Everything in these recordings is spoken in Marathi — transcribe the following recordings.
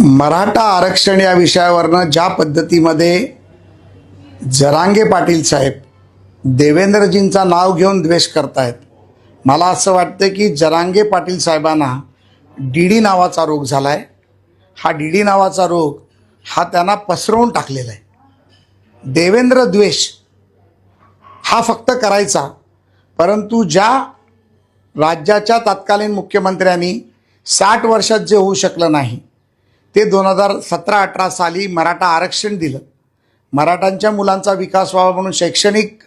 मराठा आरक्षण या विषयावरनं ज्या पद्धतीमध्ये जरांगे पाटील साहेब देवेंद्रजींचा नाव घेऊन द्वेष करतायत मला असं वाटतं की जरांगे पाटील साहेबांना डी डी नावाचा रोग झाला आहे हा डी डी नावाचा रोग हा त्यांना पसरवून टाकलेला आहे. देवेंद्र द्वेष हा फक्त करायचा परंतु ज्या राज्याच्या तत्कालीन मुख्यमंत्र्यांनी साठ वर्षात जे होऊ शकलं नाही ते दोन हजार सतरा अठरा साली मराठा आरक्षण दिलं. मराठांच्या मुलांचा विकास व्हावा म्हणून शैक्षणिक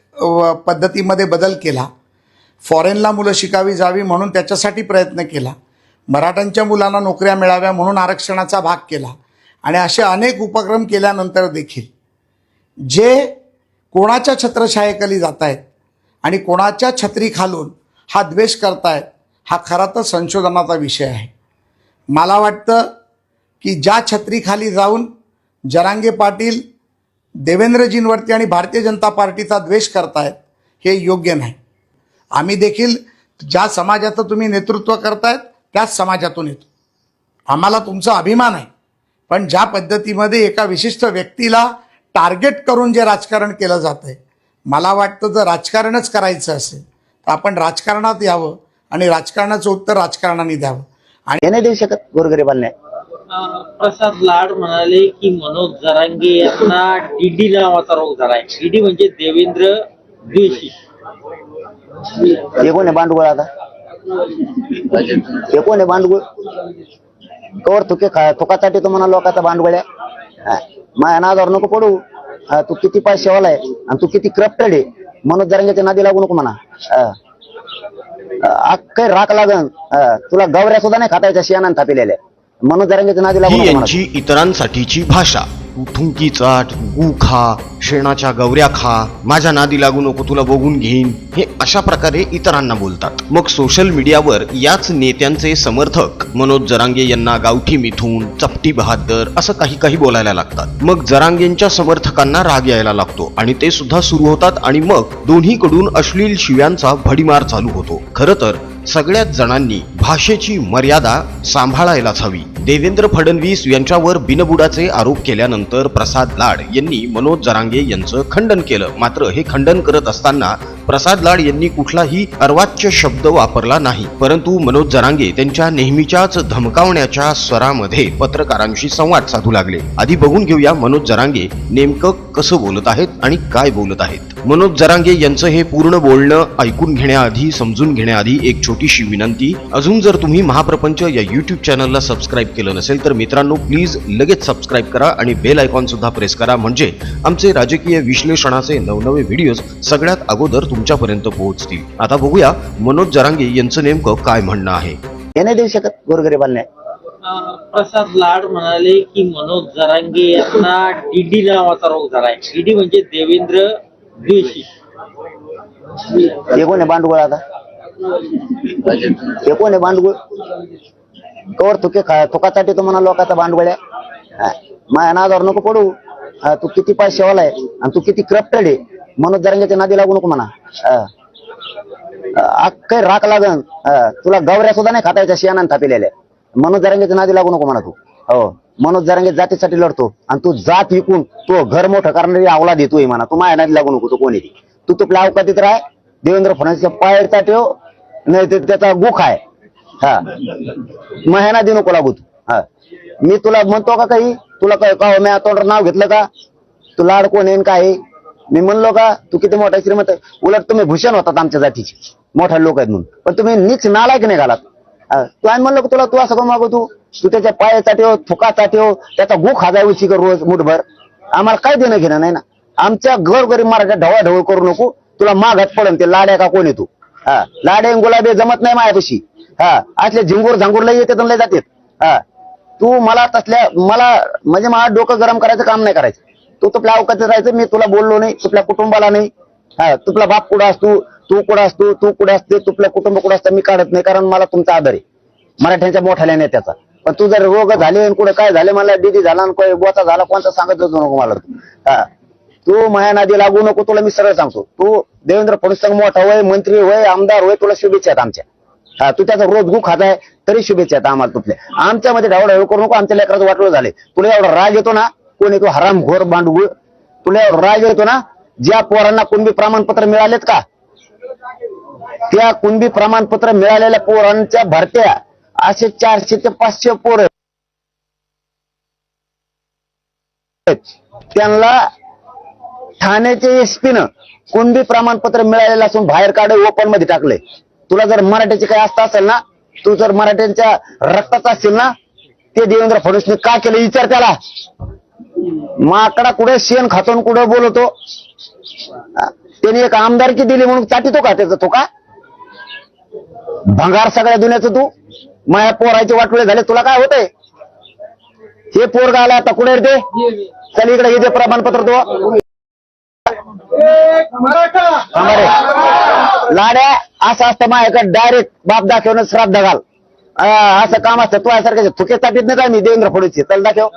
पद्धतीमध्ये बदल केला. फॉरेनला मुलं शिकावी जावी म्हणून त्याच्यासाठी प्रयत्न केला. मराठांच्या मुलांना नोकऱ्या मिळाव्या म्हणून आरक्षणाचा भाग केला. आणि असे अनेक उपक्रम केल्यानंतर देखील जे कोणाच्या छत्रछायेखाली जात आहेत आणि कोणाच्या छत्री खालून हा द्वेष करतायत हा खरा तर संशोधनाचा विषय आहे. मला वाटतं की ज्या छत्रीखाली जाऊन जरांगे पाटील देवेंद्रजींवरती आणि भारतीय जनता पार्टीचा द्वेष करतायत हे योग्य नाही. आम्ही देखील ज्या समाजाचं तुम्ही नेतृत्व करतायत त्याच समाजातून येतो. आम्हाला तुमचा अभिमान आहे पण ज्या पद्धतीमध्ये एका विशिष्ट व्यक्तीला टार्गेट करून जे राजकारण केलं जातं आहे मला वाटतं जर राजकारणच करायचं असेल तर आपण राजकारणात यावं आणि राजकारणाचं उत्तर राजकारणाने द्यावं. आणि नाही देऊ शकत गोरगरिबांना. प्रसाद लाड म्हणाले की मनोज जरांगे यांना डीडी नावाचा रोग झालाय. डीडी म्हणजे देवेंद्र द्वेषी हे कोण आहे बांडगुळ आता? हे कोण आहे बांडगुळ? कवर तुके तुकासाठी तो म्हणा लोकांचा बांडगुळ्या हा. माया नादावर नको पडू. तू किती पैसे वालाय आणि तू किती क्रप्टेड आहे. मनोज जरांगेच्या नादी लागू नको म्हणा. हा. राख लागन. तुला गवऱ्या सुद्धा नाही खातायच्या शियानान थापिलेल्या. मनोज जरंगेच्या नादी लागू ही नको म्हणा यांची इतरांसाठीची भाषा. तू थुंकी चाट गू खा शेणाच्या गवऱ्या खा. माझ्या नादी लागू नको तुला बघून घेईन. हे अशा प्रकारे इतरांना बोलतात. मग सोशल मीडियावर याच नेत्यांचे समर्थक मनोज जरांगे यांना गावठी मिथून चपटी बहादर असं काही काही बोलायला लागतात. मग जरांगेंच्या समर्थकांना राग यायला लागतो आणि ते सुद्धा सुरू होतात आणि मग दोन्हीकडून अश्लील शिव्यांचा भडीमार चालू होतो. खरं तर सगळ्याच जणांनी भाषेची मर्यादा सांभाळायलाच हवी. देवेंद्र फडणवीस यांच्यावर बिनबुडाचे आरोप केल्यानंतर प्रसाद लाड यांनी मनोज जरांगे यांचं खंडन केलं. मात्र हे खंडन करत असताना प्रसाद लाड यांनी कुठलाही अर्वाच्य शब्द वापरला नाही. परंतु मनोज जरांगे त्यांच्या नेहमीच्याच धमकावण्याच्या स्वरामध्ये पत्रकारांशी संवाद साधू लागले. आधी बघून घेऊया मनोज जरांगे नेमकं कसं बोलत आहेत आणि काय बोलत आहेत. मनोज जरांगे यांचं हे पूर्ण बोलणं ऐकून घेण्याआधी समजून घेण्याआधी एक छोटीशी विनंती. अजून जर तुम्ही महाप्रपंच या युट्यूब चॅनलला सबस्क्राईब केलं नसेल तर मित्रांनो प्लीज लगेच सबस्क्राईब करा आणि बेल आयकॉन सुद्धा प्रेस करा. म्हणजे आमचे राजकीय विश्लेषणाचे नवनवे व्हिडिओज सगळ्यात अगोदर तुमच्यापर्यंत पोहोचतील. आता बघूया मनोज जरांगे यांचं नेमकं काय म्हणणं आहे. हे नाही देऊ शकत गोरगरिबांना? प्रसाद लाड म्हणाले की मनोज जरांगे यांना डीडी नावाचा रोग झालाय डीडी म्हणजे देवेंद्र द्वेषी हे कोण आहे बांडगुळ आता? हे कोण आहे बांडगुळ कवर तुके खा तुकासाठी तो म्हणा लोकांचा बांडगुळ्या हा. माया नादावर नको पडू. तू किती पैसे वालाय आणि तू किती करप्टेड आहे. मनोज जरंगेच्या नादी लागू नको म्हणा हा. अख्खै राख लागन तुला गवऱ्या सुद्धा नाही खातायच्या शियानान थापिलेल्या मनोज जरंगेच्या नादी लागू नको म्हणा तू हो मनोज जरंगे जातीसाठी लढतो आणि तू जात विकून तो घर मोठं करणारी आवला देतोय म्हणा तू माया नादी लागू नको तू कोणी तू तुपल्या अवकातीत राह देवेंद्र फडणवीसच्या पायरचा ठेव नाही तर त्याचा गुख आहे हा महिना दे नको लागू तू हा मी तुला म्हणतो का काही तुला काय का मी तोंडावर नाव घेतलं का तू लाड कोण येईन काय मी म्हणलो का तू किती मोठा श्रीमंत उलट तुम्ही भूषण होतात आमच्या जातीचे. मोठा लोक आहेत म्हणून. पण तुम्ही नीच नालायक नाही घालात. तू आणि म्हणलो तुला तू असं मागव मागू तू. तू त्याच्या पायाचा ठेव हो, थुकाचा ठेव हो, त्याचा गुख हाजाय उशी कर रोज मुठभर. आम्हाला काय देणं घेणं नाही ना. आमच्या घर गरीब मराठा ढवळ करू नको. तुला मागात पडन ते लाड्या का कोण येतो हा लाडे गुलाबे जमत नाही मायापाशी. हा असले झिंगूर झांगूर लय येते लय जाते हा तू मला तसल्या मला म्हणजे मला डोकं गरम करायचं काम नाही करायचं. तू तुपल्या अवकाशात राहायचं मी तुला बोललो नाही तुपल्या कुटुंबाला नाही. हा तुपला बाप कुठं असतो तू कुठं असतो तू कुठे असते तुपल्या कुटुंब कुठं असतं मी काढत नाही कारण मला तुमचा आदर आहे. मराठ्यांच्या मोठ्या नेत्याचा पण तू जर रोग झाले आणि कुठं काय झाले मला डीडी झाला बोचा झाला कोणता सांगत होतो नको मला. तू हा तू माया नादी लागू नको तुला मी सरळ सांगतो. तू देवेंद्र फडणवीस मोठा होय मंत्री होय आमदार होय तुला शुभेच्छा आहेत आमच्या. हा तू त्याचा रोज गु खाताय तरी शुभेच्छा आहेत आम्हाला तुपल्या. आमच्यामध्ये ढावढाव करू नको आमच्या लेकराचं वाटलं झाले तुला एवढा राग येतो ना कोणी तो हराम घोर बांडगुळ तुला राग येतो ना? ज्या पोरांना कुणबी प्रमाणपत्र मिळालेत का? त्या कुणबी प्रमाणपत्र मिळालेल्या पोरांच्या भरत्या असे चारशे ते पाचशे पोर त्यांना ठाण्याचे एसपीनं कुणबी प्रमाणपत्र मिळालेलं असून बाहेर काढ ओपनमध्ये टाकले तुला जर मराठीचे काही असतं असेल ना तू जर मराठ्यांच्या रक्ताचा असेल ना ते देवेंद्र फडणवीसने का केलं? विचार त्याला. माकडा कुठे शेण खातून कुठे बोलतो? त्याने एक आमदारकी दिली म्हणून चाटितो का त्याचा? तो का? भंगार सगळ्या दुनियाचं तू? माया पोरायचे वाटोळे झाले तुला काय होतंय? हे पोरगा आला आता कुठे येते ते? चल इकडे हे दे प्रमाणपत्र तो. लाड्या असं असतं माझ्याकडे डायरेक्ट बाप दाखवणं श्राद्ध घाल. असं काम असतं तू यासारखं थुके चाटीत नाही काय मी देवेंद्र फडणवीस चल दाखव.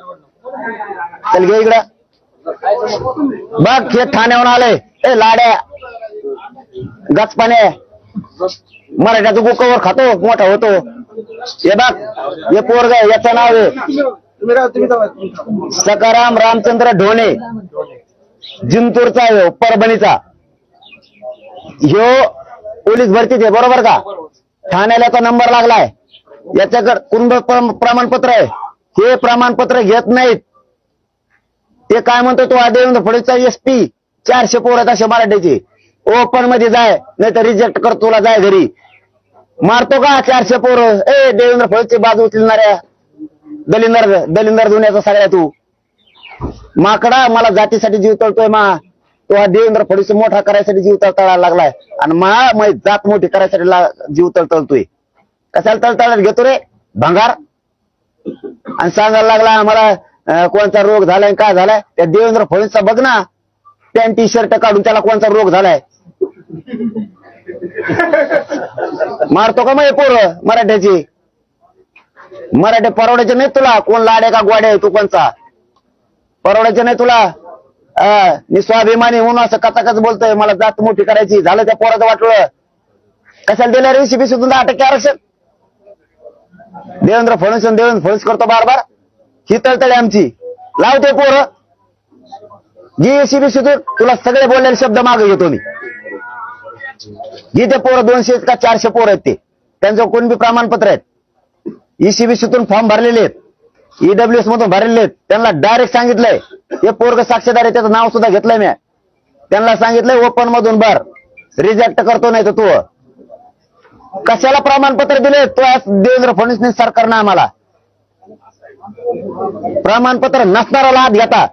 चल घे इकडं. बघ हे ठाण्याहून आले. ए लाड्या. गचपाने मराठ्याचं बुकावर खातो मोठा होतो. हे बघ हे पोरग याचं नाव आहे. सकाराम रामचंद्र ढोणे. जिंतूरचा आहे हो, परभणीचा. ह्यो पोलीस भरतीत आहे बरोबर का? ठाण्याला याचा नंबर लागलाय. याच्याकडे कुंभ प्रमाणपत्र आहे. हे प्रमाणपत्र घेत नाहीत. ते काय म्हणतो तो हा देवेंद्र एस पी चारशे पोर आहेत असे मराठीचे. ओपनमध्ये जाय नाही तर रिजेक्ट कर तुला जाय घरी. मारतो का चारशे पोर? ए देवेंद्र फडणवीसची बाजू उचलणाऱ्या. दलिंदर दलिंदर धुण्याचा सगळ्या तू. माकडा मला जातीसाठी जीव तळतोय मा. तो हा देवेंद्र फडणवीस मोठा करायसाठी जीव तळतळायला लागलाय. आणि मा जात मोठी करायसाठी जीव तळतळतोय कशाला तळतळत घेतो रे? भंगार. आणि सांगायला लागला आम्हाला कोणता रोग झालाय काय झालाय? त्या देवेंद्र फडणवीसचा बघ ना पॅन्ट टी शर्ट काढून त्याला कोणता रोग झालाय? मारतो का मग पोर मराठ्याची? मराठे परवड्याचे नाही तुला कोण लाडे का गोडे आहे तू कोणचा परवड्याचे नाही तुला? मी स्वाभिमानी म्हणून असं कचाकच बोलतोय मला जात मोठी करायची झालं त्या पोराचं वाटलं कशाला दिल्या रेसिपी सुद्धा अटक आरक्षण? देवेंद्र फडणवीस देवेंद्र फडणवीस करतो बार बार ही तळतळी आमची. लावते पोर. जी सुधूर तुला सगळे बोललेले शब्द मागे घेतो मी. जिथे पोरं दोनशे का चारशे पोरं आहेत ते. त्यांचं कोण बी प्रमाणपत्र आहेत? ईसीबीसीतून फॉर्म भरलेले आहेत. ईडब्ल्यूएस मधून भरलेले आहेत. त्यांना डायरेक्ट सांगितलंय. हे पोरग साक्षीदार आहे त्याचं नाव सुद्धा घेतलंय मी. त्यांना सांगितलंय ओपन मधून भर. रिजेक्ट करतो नाही तर तू. कशाला प्रमाणपत्र दिले? तो आज देवेंद्र फडणवीस सरकारनं आम्हाला. प्रमाणपत्र नसणारा हात घेता.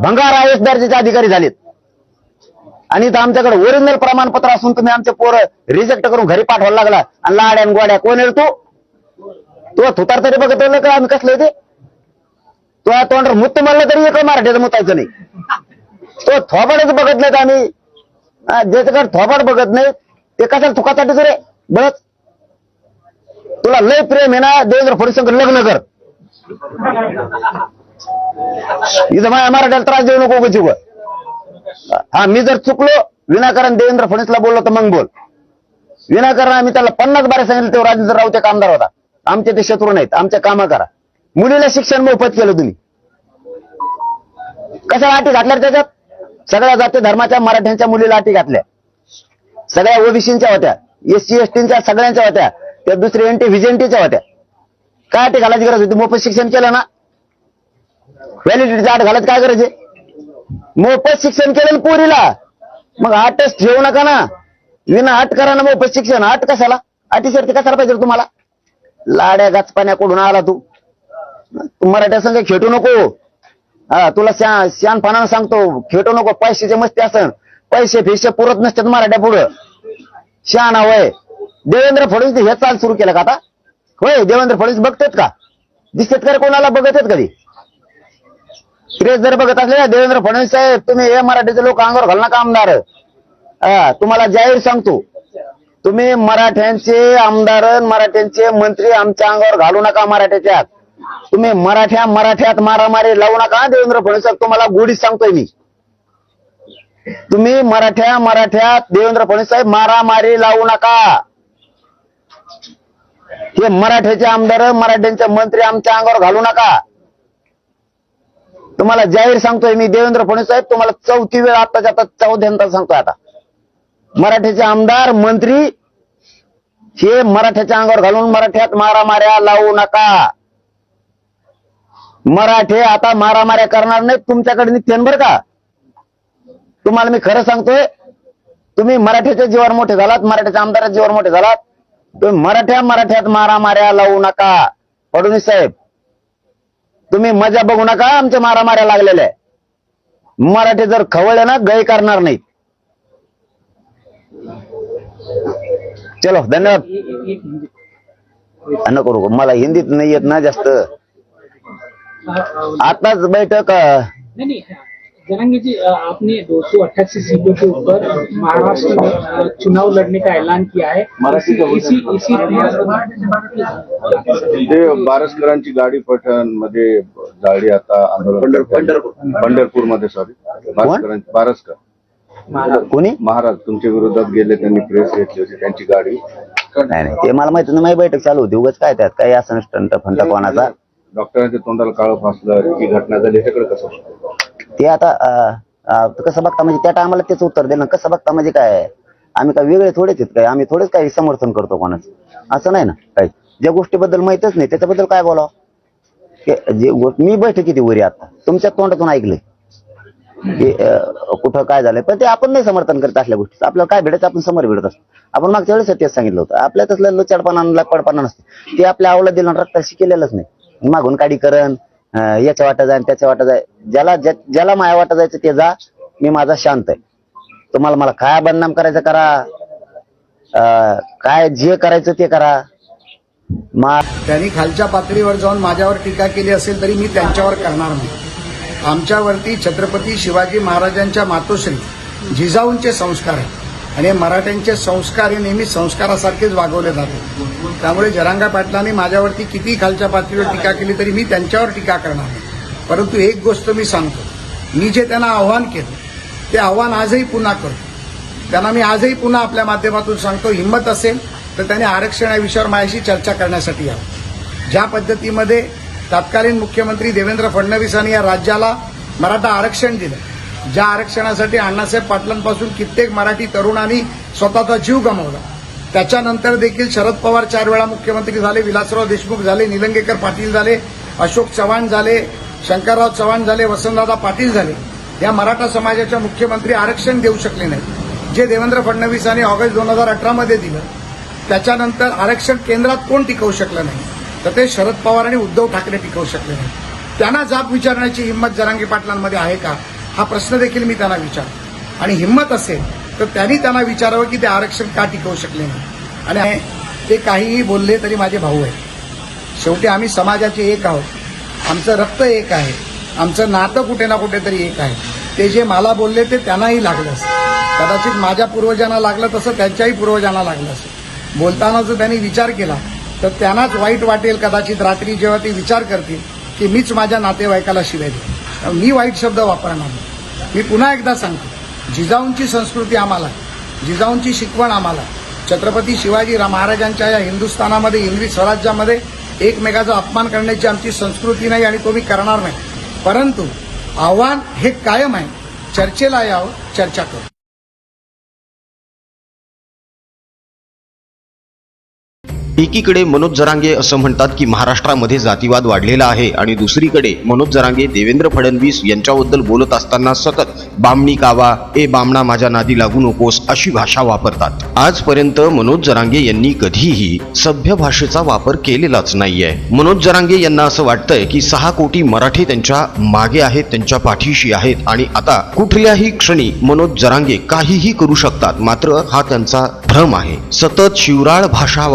भंगार आय एस दर्जाचे अधिकारी झालेत. आणि इथं आमच्याकडे ओरिजिनल प्रमाणपत्र असून तुम्ही आमचे पोर रिजेक्ट करून घरी पाठवायला लागला. आणि लाड्या आणि गोड्या कोण आहे तो? तू थुतार तरी बघत का? आम्ही कसलं ते? तो तोंडावर मुत्त मारलं तरी एक मराठीचं मुतायचं नाही. तो थोबाडच बघत नाहीत आम्ही. ज्याच्याकडे थोबाड बघत नाही ते कशाला थुकासाठीच रे बस तुला लय प्रेम आहे ना देवेंद्र फडणवीस लग्न कर. इथं माझ्या मराठ्याला त्रास देऊ नको उगाच हा मी जर चुकलो विनाकारण देवेंद्र फडणवीसला बोललो तर मग बोल. विनाकारण आम्ही त्याला पन्नास बारे सांगितलं तेव्हा राजेंद्र राऊत एक आमदार होता. आमचे ते शत्रू नाहीत आमच्या कामं करा. मुलीला शिक्षण मोफत केलं तुम्ही. कशाला अटी घातल्या त्याच्यात? सगळ्या जाती धर्माच्या मराठ्यांच्या मुलीला अटी घातल्या. सगळ्या ओबीसींच्या होत्या. एससी एसटीच्या सगळ्यांच्या होत्या. त्या दुसऱ्या एनटी व्हिजेंटीच्या होत्या. काय अटी घालायची गरज होती? मोफत शिक्षण केलं ना? व्हॅलिडिटीचा अट घालायचं काय गरज आहे? मोफत शिक्षण केलं पोरीला? मग आटच ठेवू नका ना. विना अट करा ना मोफत शिक्षण. अट कशाला? अटी कशाला पाहिजे तुम्हाला? लाड्या गाचपाण्याकडून आला तू. तू मराठ्या संघ खेटू नको. हा तुला श्या श्यानपणानं सांगतो खेटू नको. पैशाचे मस्ती असन. पैसे फिशे पुरत नसतात मराठ्या पुढं. शहाणा वय. देवेंद्र फडणवीस हे चाल सुरू केलं का आता? होय देवेंद्र फडणवीस बघतेत का? दिसतेत का कोणाला? बघत आहेत कधी? प्रेस जर बघत असले ना देवेंद्र फडणवीस साहेब तुम्ही हे मराठीचे लोक अंगावर घाल का आमदार तुम्हाला जाहीर सांगतो. तुम्ही मराठ्यांचे आमदार मराठ्यांचे मंत्री आमच्या अंगावर घालू नका मराठ्याच्यात. तुम्ही मराठ्या मराठ्यात मारामारी लावू नका देवेंद्र फडणवीस तुम्हाला गोडीच सांगतोय मी. तुम्ही मराठ्या मराठ्यात देवेंद्र फडणवीस साहेब मारामारी लावू नका. हे मराठ्याचे आमदार मराठ्यांचे मंत्री आमच्या अंगावर घालू नका. तुम्हाला जाहीर सांगतोय मी देवेंद्र फडणवीस साहेब तुम्हाला चौथी वेळ आताच्या आता चौथ्यांदा सांगतोय आता. मराठ्याचे आमदार मंत्री हे मराठ्याच्या अंगावर घालून मराठ्यात मारामाऱ्या लावू नका. मराठे आता मारामाऱ्या करणार नाहीत. तुमच्याकडे निघतेन बरं का? तुम्हाला मी खरं सांगतोय तुम्ही मराठ्याच्या जीवावर मोठे झालात मराठ्याच्या आमदाराच्या जीवावर मोठे झालात. तुम्ही मराठ्या मराठ्यात मारामाऱ्या लावू नका. फडणवीस साहेब तुम्ही मजा बघू नका आमच्या मारामाऱ्या लागलेल्या मराठी जर खवळले ना गय करणार नाहीत. चलो धन्यवाद. नको नको मला हिंदीत नाही येत ना जास्त. आताच बैठक नहीं नहीं. जनांगे जी आपने दो सौ अट्ठासी सीटों के ऊपर महाराष्ट्र में चुनाव लड़ने का ऐलान किया है। इसी इसी इसी ते बारसकरांची गाडी पठणमध्ये जाळली आता आंदोलन पंढरपूर. मध्ये सॉरी बारसकरांची बारसकर कोणी? महाराज तुमच्या विरोधात गेले त्यांनी प्रेस घेतली होती त्यांची गाडी. नाही नाही. ते मला माहिती नाही माझी बैठक चालू होती. उगाच काय त्यात? काही असं स्टंट फंट कोणाचा? डॉक्टरांच्या तोंडाला काळं फासलं ही घटना झाली ह्याच्याकडे कसं? ते आता कसं बघता म्हणजे त्या टायमाला तेच उत्तर दिलं कसं बघता म्हणजे काय? आम्ही काय वेगळे थोडेच आहेत काय? आम्ही थोडेच काही समर्थन करतो कोणाचं. असं नाही ना काही? ज्या गोष्टीबद्दल माहितच नाही त्याच्याबद्दल काय बोलावं? जे गोष्ट मी बैठकीत वरी आता? तुमच्या तोंडातून ऐकलंय. की कुठं काय झालंय? पण ते आपण नाही समर्थन करत असल्या गोष्टी. आपल्याला काय भेटायचं? आपण समोर भेटत असतो. आपण मागच्या वेळेस तेच सांगितलं होतं. आपल्या तसलं लचडपणा लपडपणा नसतं. ते आपल्या आवला दिलं रक्ताशी केलेलंच नाही. मागून काडी करण याच्या वाटा जाय त्याच्या वाटा जाय ज्याला ज्या- ज्याला माया वाटा जायचं ते जा. मी माझा शांत आहे. तुम्हाला मला काय बदनाम करायचं करा. अं, काय जे करायचं ते करा. मा त्यांनी खालच्या पातळीवर जाऊन माझ्यावर टीका केली असेल तरी मी त्यांच्यावर करणार नाही. आमच्यावरती छत्रपती शिवाजी महाराजांच्या मातोश्री जिजाऊंचे संस्कार आहेत. आणि मराठ्यांचे संस्कार हे नेहमी संस्कारासारखेच वागवले जाते. त्यामुळे जरांगा पाटलांनी माझ्यावरती किती खालच्या पातळीवर टीका केली तरी मी त्यांच्यावर टीका करणार नाही. परंतु एक गोष्ट मी सांगतो. मी जे त्यांना आव्हान केलं ते आव्हान आजही पुन्हा करतो. त्यांना मी आजही पुन्हा आपल्या माध्यमातून सांगतो हिंमत असेल तर त्यांनी आरक्षण या विषयावर माझ्याशी चर्चा करण्यासाठी यावं ज्या पद्धतीमध्ये तत्कालीन मुख्यमंत्री देवेंद्र फडणवीसांनी या राज्याला मराठा आरक्षण दिलं ज्या आरक्षणासाठी अण्णासाहेब पाटलांपासून कित्येक मराठी तरुणांनी स्वतःचा जीव गमावला. त्याच्यानंतर देखील शरद पवार चार वेळा मुख्यमंत्री झाले विलासराव देशमुख झाले निलंगेकर पाटील झाले अशोक चव्हाण झाले शंकरराव चव्हाण झाले वसंतदादा पाटील झाले. या मराठा समाजाच्या मुख्यमंत्री आरक्षण देऊ शकले नाही जे देवेंद्र फडणवीसांनी ऑगस्ट दोन हजार अठरामध्ये दिलं त्याच्यानंतर आरक्षण केंद्रात कोण टिकवू शकलं नाही? तर ते शरद पवार आणि उद्धव ठाकरे टिकवू शकले नाही त्यांना जाब विचारण्याची हिंमत जरांगी पाटलांमध्ये आहे का? हा प्रश्न देखील मी त्यांना विचार आणि हिंमत असेल तर त्यांनी त्यांना विचारावं की ते आरक्षण का टिकवू शकले नाही. आणि ते काहीही बोलले तरी माझे भाऊ आहेत. शेवटी आम्ही समाजाचे एक आहोत. आमचं रक्त एक आहे. आमचं नातं कुठे ना कुठेतरी एक आहे. ते जे मला बोलले ते त्यांनाही लागलं असेल कदाचित माझ्या पूर्वजांना लागलं तसं त्यांच्याही पूर्वजांना लागलं असेल बोलताना जर त्यांनी विचार केला तर त्यांनाच वाईट वाटेल कदाचित रात्री जेव्हा ते विचार करतील की मीच माझ्या नातेवाईकाला शिवाय दिली मी वाईट शब्द वापरणार नाही. मी पुन्हा एकदा सांगतो. जिजाऊंची संस्कृती आम्हाला जिजाऊंची शिकवण आम्हाला छत्रपती शिवाजी महाराजांच्या या हिंदुस्थानामध्ये हिंदवी स्वराज्यामध्ये एकमेकाचा अपमान करण्याची आमची संस्कृती नाही आणि तो मी करणार नाही. परंतु आव्हान हे कायम आहे. चर्चेला यावं चर्चा करू. एकीकडे मनोज जरांगे असं म्हणतात की महाराष्ट्रामध्ये जातीवाद वाढलेला आहे आणि दुसरीकडे मनोज जरांगे देवेंद्र फडणवीस यांच्याबद्दल बोलत असताना सतत बामणी कावा ए बामणा माझ्या नादी लागू नकोस अशी भाषा वापरतात. आजपर्यंत मनोज जरांगे यांनी कधीही सभ्य भाषेचा वापर केलेलाच नाहीये. मनोज जरांगे यांना असं वाटतंय की सहा कोटी मराठी त्यांच्या मागे आहेत त्यांच्या पाठीशी आहेत आणि आता कुठल्याही क्षणी मनोज जरांगे काहीही करू शकतात मात्र हा त्यांचा भ्रम आहे. सतत शिवराळ भाषा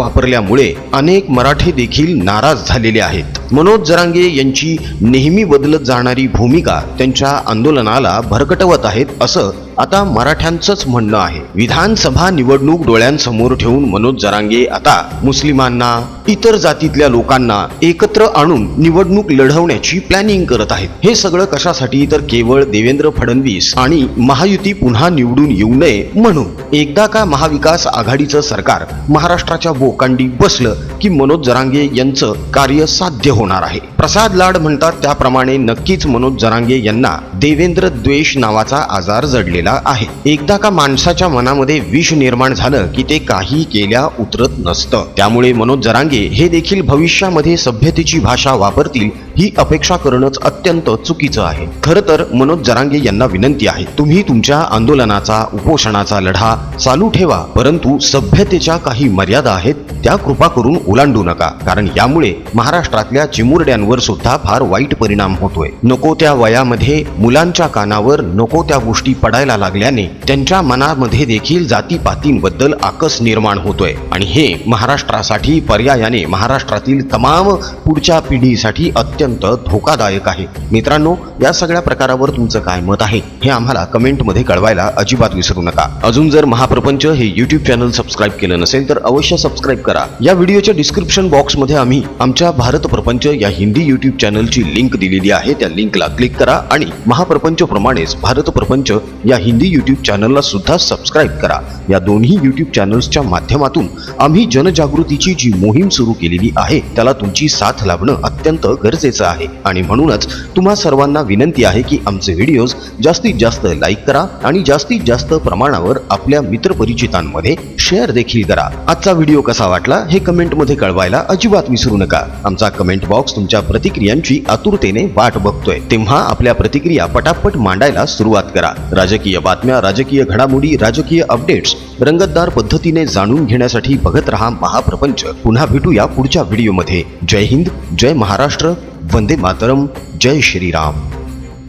वापरल्यामुळे अनेक मराठी देखील नाराज झालेले आहेत. मनोज जरांगे यांची नेहमी बदलत जाणारी भूमिका त्यांच्या आंदोलनाला भरकटवत आहेत असं आता मराठ्यांचंच म्हणणं आहे. विधानसभा निवडणूक डोळ्यांसमोर ठेवून मनोज जरांगे आता मुस्लिमांना इतर जातीतल्या लोकांना एकत्र आणून निवडणूक लढवण्याची प्लॅनिंग करत आहेत. हे सगळं कशासाठी? तर केवळ देवेंद्र फडणवीस आणि महायुती पुन्हा निवडून येऊ नये म्हणून. एकदा का महाविकास आघाडीचं सरकार महाराष्ट्राच्या बोकांडी बसलं की मनोज जरांगे यांचं कार्य साध्य होणार आहे. प्रसाद लाड म्हणतात त्याप्रमाणे नक्कीच मनोज जरांगे यांना देवेंद्र द्वेष नावाचा आजार जडलेला आहे. एकदा का माणसाच्या मनामध्ये विष निर्माण झालं की ते काही केल्या उतरत नसतं. त्यामुळे मनोज जरांगे हे देखील भविष्यामध्ये सभ्यतेची भाषा वापरतील ही अपेक्षा करणंच अत्यंत चुकीचं आहे. खरं तर मनोज जरांगे यांना विनंती आहे तुम्ही तुमच्या आंदोलनाचा उपोषणाचा लढा चालू ठेवा परंतु सभ्यतेच्या काही मर्यादा आहेत त्या कृपा करून ओलांडू नका. कारण यामुळे महाराष्ट्रातल्या चिमुरड्यांवर सुद्धा फार वाईट परिणाम होतोय. नको त्या वयामध्ये मुलांच्या कानावर नको त्या गोष्टी पडायला लागल्याने त्यांच्या मनामध्ये देखील जातीपातींबद्दल आकस निर्माण होतोय. आणि हे महाराष्ट्रासाठी पर्यायाने महाराष्ट्रातील तमाम पुढच्या पिढीसाठी अत्यंत धोकादायक आहे. मित्रांनो या सगळ्या प्रकारावर तुमचं काय मत आहे हे आम्हाला कमेंटमध्ये कळवायला अजिबात विसरू नका. अजून जर महाप्रपंच हे युट्यूब चॅनल सबस्क्राईब केलं नसेल तर अवश्य सबस्क्राईब करा. या व्हिडिओच्या डिस्क्रिप्शन बॉक्समध्ये आम्ही आमच्या भारत प्रपंच या हिंदी युट्यूब चॅनलची लिंक दिलेली आहे. त्या लिंकला क्लिक करा आणि महाप्रपंच प्रमाणेच भारत प्रपंच या हिंदी युट्यूब चॅनलला सुद्धा सबस्क्राईब करा. या दोन्ही युट्यूब चॅनल्सच्या माध्यमातून आम्ही जनजागृतीची जी मोहीम सुरू केलेली आहे त्याला तुमची साथ लाभणं अत्यंत गरजेचं आहे. आणि म्हणूनच तुम्हा सर्वांना विनंती आहे की आमचे व्हिडिओज जास्तीत जास्त लाईक करा आणि जास्तीत जास्त प्रमाणावर आपल्या मित्रपरिचितांमध्ये शेअर देखील करा. आजचा व्हिडिओ कसा वाटला हे कमेंटमध्ये कळवायला अजिबात विसरू नका. आमचा कमेंट बॉक्स तुमच्या प्रतिक्रियांची आतुरतेने वाट बघतोय. तेव्हा आपल्या प्रतिक्रिया पटापट मांडायला सुरुवात करा. राजकीय बातम्या राजकीय घडामोडी राजकीय अपडेट्स रंगतदार पद्धतीने जाणून घेण्यासाठी बघत रहा महाप्रपंच. पुन्हा भेटूया पुढच्या व्हिडिओमध्ये जय हिंद जय महाराष्ट्र वंदे मातरम जय श्रीराम.